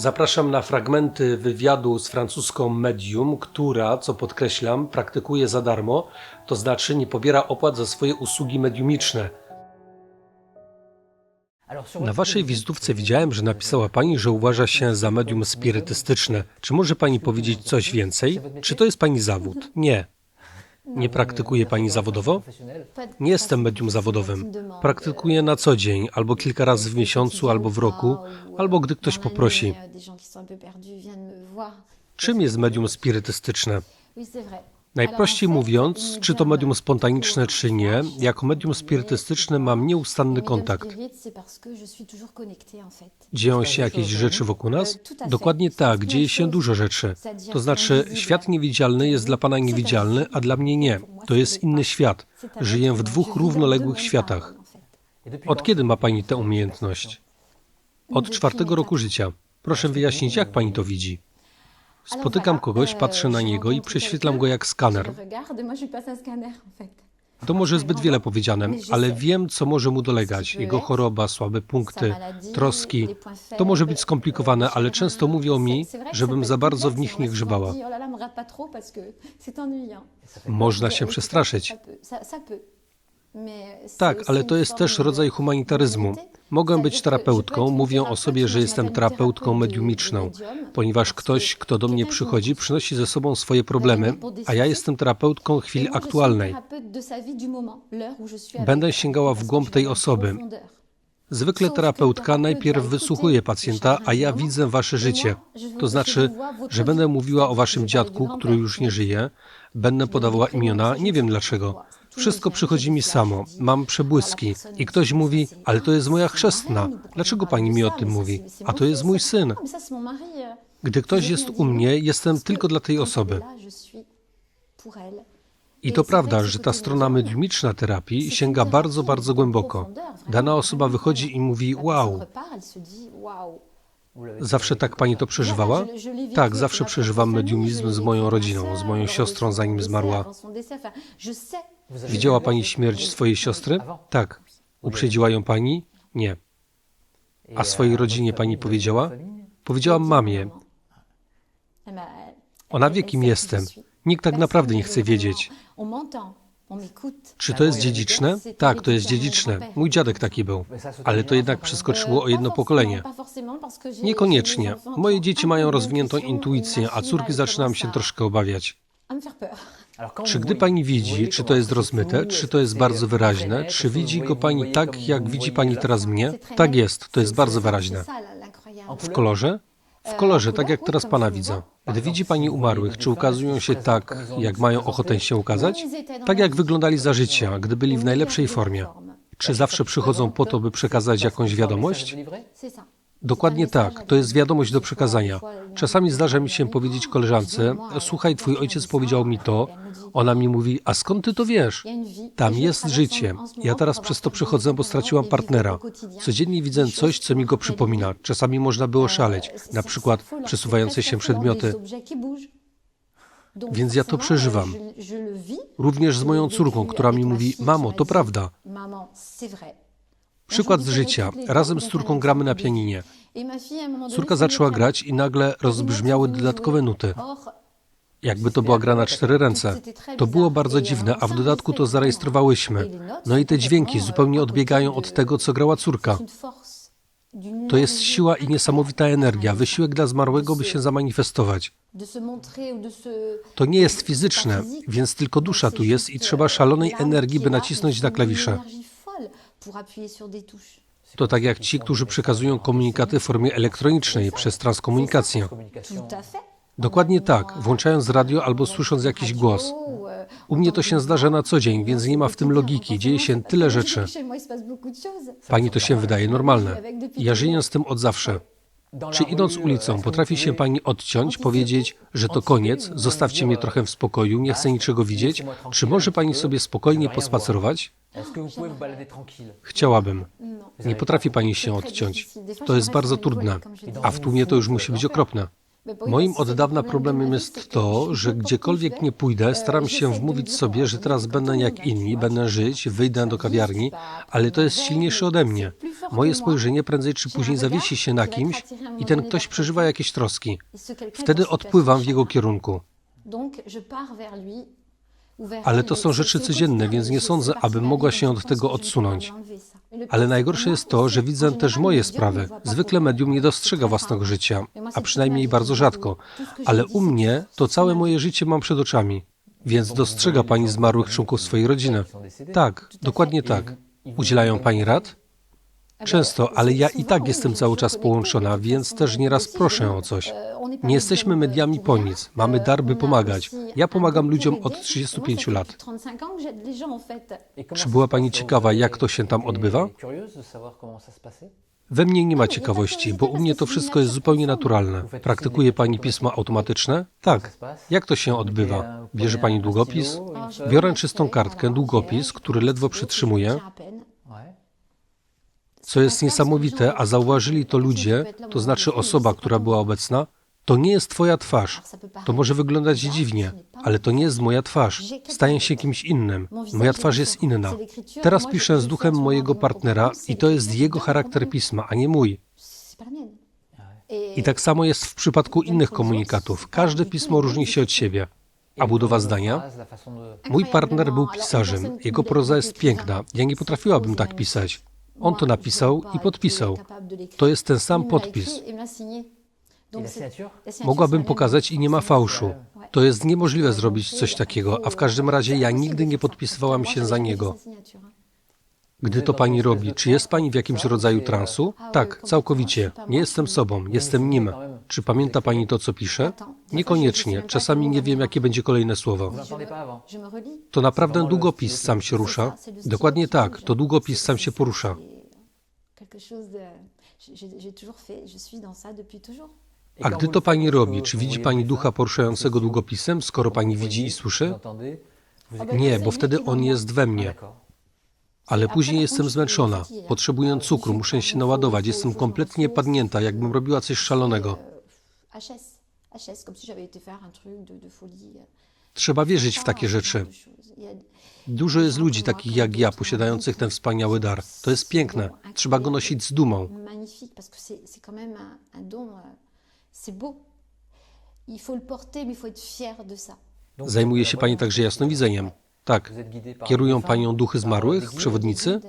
Zapraszam na fragmenty wywiadu z francuską medium, która, co podkreślam, praktykuje za darmo, to znaczy nie pobiera opłat za swoje usługi mediumiczne. Na waszej wizytówce widziałem, że napisała pani, że uważa się za medium spirytystyczne. Czy może pani powiedzieć coś więcej? Czy to jest pani zawód? Nie. Nie praktykuje pani zawodowo? Nie jestem medium zawodowym. Praktykuję na co dzień, albo kilka razy w miesiącu, albo w roku, albo gdy ktoś poprosi. Czym jest medium spirytystyczne? Najprościej mówiąc, czy to medium spontaniczne, czy nie, jako medium spirytystyczne mam nieustanny kontakt. Dzieją się jakieś rzeczy wokół nas? Dokładnie tak, dzieje się dużo rzeczy. To znaczy, świat niewidzialny jest dla Pana niewidzialny, a dla mnie nie. To jest inny świat. Żyję w dwóch równoległych światach. Od kiedy ma Pani tę umiejętność? Od czwartego roku życia. Proszę wyjaśnić, jak Pani to widzi. Spotykam kogoś, patrzę na niego i prześwietlam go jak skaner. To może zbyt wiele powiedziane, ale wiem, co może mu dolegać. Jego choroba, słabe punkty, troski. To może być skomplikowane, ale często mówią mi, żebym za bardzo w nich nie grzebała. Można się przestraszyć. Tak, ale to jest też rodzaj humanitaryzmu. Mogę być terapeutką, mówię o sobie, że jestem terapeutką mediumiczną, ponieważ ktoś, kto do mnie przychodzi, przynosi ze sobą swoje problemy, a ja jestem terapeutką chwili aktualnej. Będę sięgała w głąb tej osoby. Zwykle terapeutka najpierw wysłuchuje pacjenta, a ja widzę wasze życie. To znaczy, że będę mówiła o waszym dziadku, który już nie żyje, będę podawała imiona, nie wiem dlaczego. Wszystko przychodzi mi samo, mam przebłyski i ktoś mówi, ale to jest moja chrzestna. Dlaczego pani mi o tym mówi? A to jest mój syn. Gdy ktoś jest u mnie, jestem tylko dla tej osoby. I to prawda, że ta strona mediumiczna terapii sięga bardzo, bardzo głęboko. Dana osoba wychodzi i mówi: Wow. Zawsze tak pani to przeżywała? Tak, zawsze przeżywam mediumizm z moją rodziną, z moją siostrą, zanim zmarła. Widziała pani śmierć swojej siostry? Tak. Uprzedziła ją pani? Nie. A swojej rodzinie pani powiedziała? Powiedziałam mamie. Ona wie, kim jestem. Nikt tak naprawdę nie chce wiedzieć. Czy to jest dziedziczne? Tak, to jest dziedziczne. Mój dziadek taki był. Ale to jednak przeskoczyło o jedno pokolenie. Niekoniecznie. Moje dzieci mają rozwiniętą intuicję, a córki zaczynam się troszkę obawiać. Czy gdy pani widzi, czy to jest rozmyte, czy to jest bardzo wyraźne, czy widzi go pani tak, jak widzi pani teraz mnie? Tak jest, to jest bardzo wyraźne. W kolorze? W kolorze, tak jak teraz pana widzę. Gdy widzi pani umarłych, czy ukazują się tak, jak mają ochotę się ukazać? Tak jak wyglądali za życia, gdy byli w najlepszej formie. Czy zawsze przychodzą po to, by przekazać jakąś wiadomość? Dokładnie tak, to jest wiadomość do przekazania. Czasami zdarza mi się powiedzieć koleżance, słuchaj, twój ojciec powiedział mi to, ona mi mówi, a skąd ty to wiesz? Tam jest życie. Ja teraz przez to przechodzę, bo straciłam partnera. Codziennie widzę coś, co mi go przypomina. Czasami można było szaleć, na przykład przesuwające się przedmioty. Więc ja to przeżywam. Również z moją córką, która mi mówi, mamo, to prawda. Przykład z życia. Razem z córką gramy na pianinie. Córka zaczęła grać i nagle rozbrzmiały dodatkowe nuty. Jakby to była gra na cztery ręce. To było bardzo dziwne, a w dodatku to zarejestrowałyśmy. No i te dźwięki zupełnie odbiegają od tego, co grała córka. To jest siła i niesamowita energia, wysiłek dla zmarłego, by się zamanifestować. To nie jest fizyczne, więc tylko dusza tu jest i trzeba szalonej energii, by nacisnąć na klawisze. To tak jak ci, którzy przekazują komunikaty w formie elektronicznej przez transkomunikację. Dokładnie tak, włączając radio albo słysząc jakiś głos. U mnie to się zdarza na co dzień, więc nie ma w tym logiki. Dzieje się tyle rzeczy. Pani to się wydaje normalne. Ja żyję z tym od zawsze. Czy idąc ulicą potrafi się pani odciąć, powiedzieć, że to koniec, zostawcie mnie trochę w spokoju, nie chcę niczego widzieć? Czy może pani sobie spokojnie pospacerować? Chciałabym. Nie potrafi pani się odciąć. To jest bardzo trudne, a w tłumie to już musi być okropne. Moim od dawna problemem jest to, że gdziekolwiek nie pójdę, staram się wmówić sobie, że teraz będę jak inni, będę żyć, wyjdę do kawiarni, ale to jest silniejsze ode mnie. Moje spojrzenie prędzej czy później zawiesi się na kimś i ten ktoś przeżywa jakieś troski. Wtedy odpływam w jego kierunku. Ale to są rzeczy codzienne, więc nie sądzę, abym mogła się od tego odsunąć. Ale najgorsze jest to, że widzę też moje sprawy. Zwykle medium nie dostrzega własnego życia, a przynajmniej bardzo rzadko. Ale u mnie to całe moje życie mam przed oczami. Więc dostrzega pani zmarłych członków swojej rodziny. Tak, dokładnie tak. Udzielają pani rad? Często, ale ja i tak jestem cały czas połączona, więc też nieraz proszę o coś. Nie jesteśmy mediami po nic. Mamy dar, by pomagać. Ja pomagam ludziom od 35 lat. Czy była pani ciekawa, jak to się tam odbywa? We mnie nie ma ciekawości, bo u mnie to wszystko jest zupełnie naturalne. Praktykuje pani pismo automatyczne? Tak. Jak to się odbywa? Bierze pani długopis? Biorę czystą kartkę, długopis, który ledwo przytrzymuję. Co jest niesamowite, a zauważyli to ludzie, to znaczy osoba, która była obecna, to nie jest twoja twarz. To może wyglądać dziwnie, ale to nie jest moja twarz. Staję się kimś innym. Moja twarz jest inna. Teraz piszę z duchem mojego partnera i to jest jego charakter pisma, a nie mój. I tak samo jest w przypadku innych komunikatów. Każde pismo różni się od siebie. A budowa zdania? Mój partner był pisarzem. Jego proza jest piękna. Ja nie potrafiłabym tak pisać. On to napisał i podpisał. To jest ten sam podpis. Mogłabym pokazać i nie ma fałszu. To jest niemożliwe zrobić coś takiego, a w każdym razie ja nigdy nie podpisywałam się za niego. Gdy to pani robi, czy jest pani w jakimś rodzaju transu? Tak, całkowicie. Nie jestem sobą, jestem nim. Czy pamięta pani to, co pisze? Niekoniecznie. Czasami nie wiem, jakie będzie kolejne słowo. To naprawdę długopis sam się rusza? Dokładnie tak, to długopis sam się porusza. A gdy to pani robi, czy widzi pani ducha poruszającego długopisem, skoro pani widzi i słyszy? Nie, bo wtedy on jest we mnie. Ale później jestem zmęczona, potrzebuję cukru, muszę się naładować, jestem kompletnie padnięta, jakbym robiła coś szalonego. Trzeba wierzyć w takie rzeczy. Dużo jest ludzi takich jak ja, posiadających ten wspaniały dar. To jest piękne. Trzeba go nosić z dumą. Zajmuje się pani także jasnowidzeniem. Tak. Kierują panią duchy zmarłych, przewodnicy?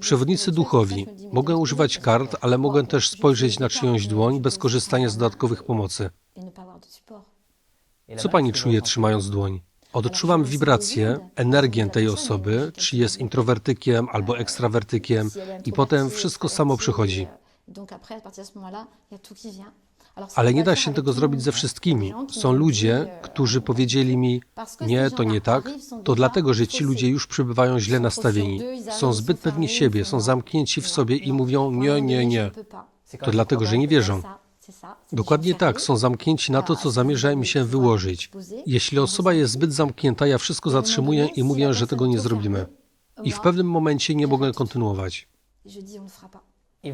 Przewodnicy duchowi. Mogę używać kart, ale mogę też spojrzeć na czyjąś dłoń bez korzystania z dodatkowych pomocy. Co pani czuje, trzymając dłoń? Odczuwam wibrację, energię tej osoby, czy jest introwertykiem albo ekstrawertykiem, i potem wszystko samo przychodzi. Ale nie da się tego zrobić ze wszystkimi. Są ludzie, którzy powiedzieli mi, nie, to nie tak. To dlatego, że ci ludzie już przybywają źle nastawieni. Są zbyt pewni siebie, są zamknięci w sobie i mówią nie, nie, nie. To dlatego, że nie wierzą. Dokładnie tak, są zamknięci na to, co zamierza im się wyłożyć. Jeśli osoba jest zbyt zamknięta, ja wszystko zatrzymuję i mówię, że tego nie zrobimy. I w pewnym momencie nie mogę kontynuować.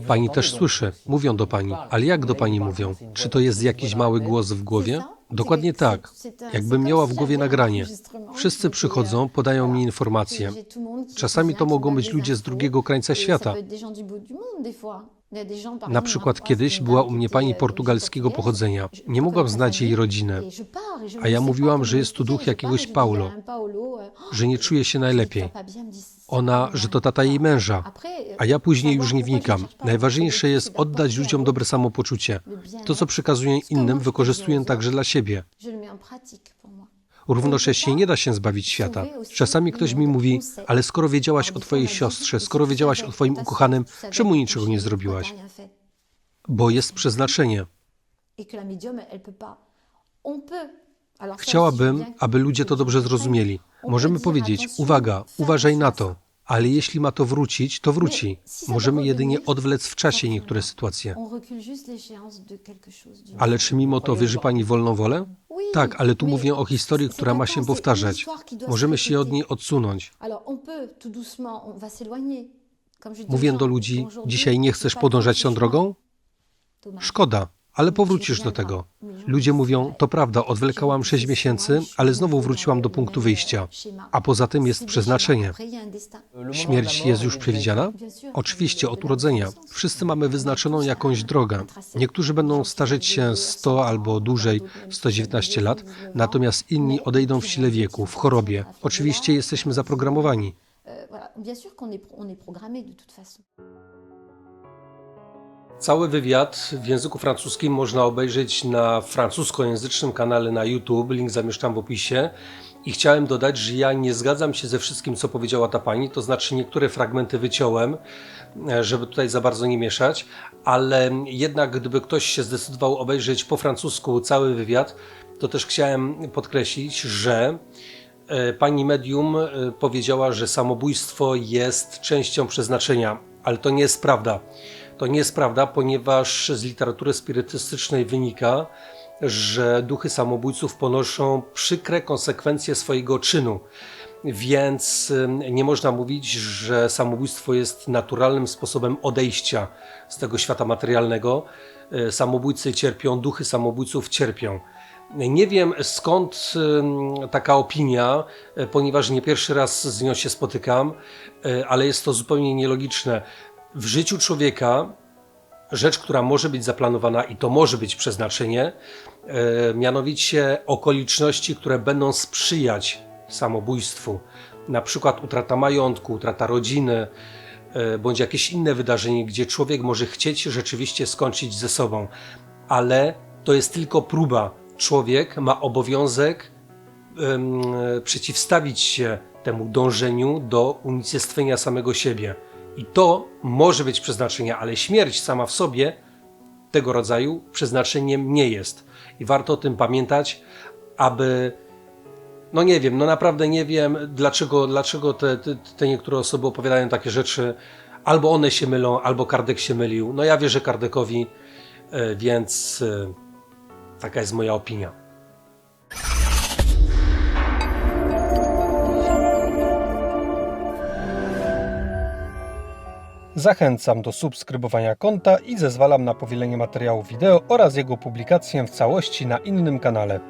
Pani też słyszy, mówią do pani, ale jak do pani mówią? Czy to jest jakiś mały głos w głowie? Dokładnie tak, jakbym miała w głowie nagranie. Wszyscy przychodzą, podają mi informacje. Czasami to mogą być ludzie z drugiego krańca świata. Na przykład kiedyś była u mnie pani portugalskiego pochodzenia. Nie mogłam znać jej rodziny. A ja mówiłam, że jest tu duch jakiegoś Paulo, że nie czuje się najlepiej. Ona, że to tata jej męża, a ja później już nie wnikam. Najważniejsze jest oddać ludziom dobre samopoczucie. To, co przekazuję innym, wykorzystuję także dla siebie. Równocześnie nie da się zbawić świata. Czasami ktoś mi mówi, ale skoro wiedziałaś o twojej siostrze, skoro wiedziałaś o twoim ukochanym, czemu niczego nie zrobiłaś? Bo jest przeznaczenie. Chciałabym, aby ludzie to dobrze zrozumieli. Możemy powiedzieć, uwaga, uważaj na to. Ale jeśli ma to wrócić, to wróci. Możemy jedynie odwlec w czasie niektóre sytuacje. Ale czy mimo to wierzy Pani w wolną wolę? Tak, ale tu mówię o historii, która ma się powtarzać. Możemy się od niej odsunąć. Mówię do ludzi, dzisiaj nie chcesz podążać tą drogą? Szkoda. Ale powrócisz do tego. Ludzie mówią, to prawda, odwlekałam 6 miesięcy, ale znowu wróciłam do punktu wyjścia. A poza tym jest przeznaczenie. Śmierć jest już przewidziana? Oczywiście, od urodzenia. Wszyscy mamy wyznaczoną jakąś drogę. Niektórzy będą starzeć się 100 albo dłużej, 119 lat, natomiast inni odejdą w sile wieku, w chorobie. Oczywiście jesteśmy zaprogramowani. Bien sûr qu'on est, on est programmé de toute façon. Cały wywiad w języku francuskim można obejrzeć na francuskojęzycznym kanale na YouTube. Link zamieszczam w opisie. I chciałem dodać, że ja nie zgadzam się ze wszystkim, co powiedziała ta pani, to znaczy niektóre fragmenty wyciąłem, e, żeby tutaj za bardzo nie mieszać, ale jednak gdyby ktoś się zdecydował obejrzeć po francusku cały wywiad, to też chciałem podkreślić, że e, pani medium e, powiedziała, że samobójstwo jest częścią przeznaczenia, ale to nie jest prawda. To nie jest prawda, ponieważ z literatury spirytystycznej wynika, że duchy samobójców ponoszą przykre konsekwencje swojego czynu. Więc nie można mówić, że samobójstwo jest naturalnym sposobem odejścia z tego świata materialnego. Y, Samobójcy cierpią, duchy samobójców cierpią. Nie wiem skąd taka opinia, y, ponieważ nie pierwszy raz z nią się spotykam, y, ale jest to zupełnie nielogiczne. W życiu człowieka rzecz, która może być zaplanowana i to może być przeznaczenie, e, mianowicie okoliczności, które będą sprzyjać samobójstwu. Na przykład utrata majątku, utrata rodziny, e, bądź jakieś inne wydarzenie, gdzie człowiek może chcieć rzeczywiście skończyć ze sobą. Ale to jest tylko próba. Człowiek ma obowiązek em, przeciwstawić się temu dążeniu do unicestwienia samego siebie. I to może być przeznaczenie, ale śmierć sama w sobie tego rodzaju przeznaczeniem nie jest. I warto o tym pamiętać, aby. No nie wiem, no naprawdę nie wiem, dlaczego, dlaczego te, te, te niektóre osoby opowiadają takie rzeczy. Albo one się mylą, albo Kardek się mylił. No ja wierzę Kardekowi, e, więc e, taka jest moja opinia. Zachęcam do subskrybowania konta i zezwalam na powielenie materiału wideo oraz jego publikację w całości na innym kanale.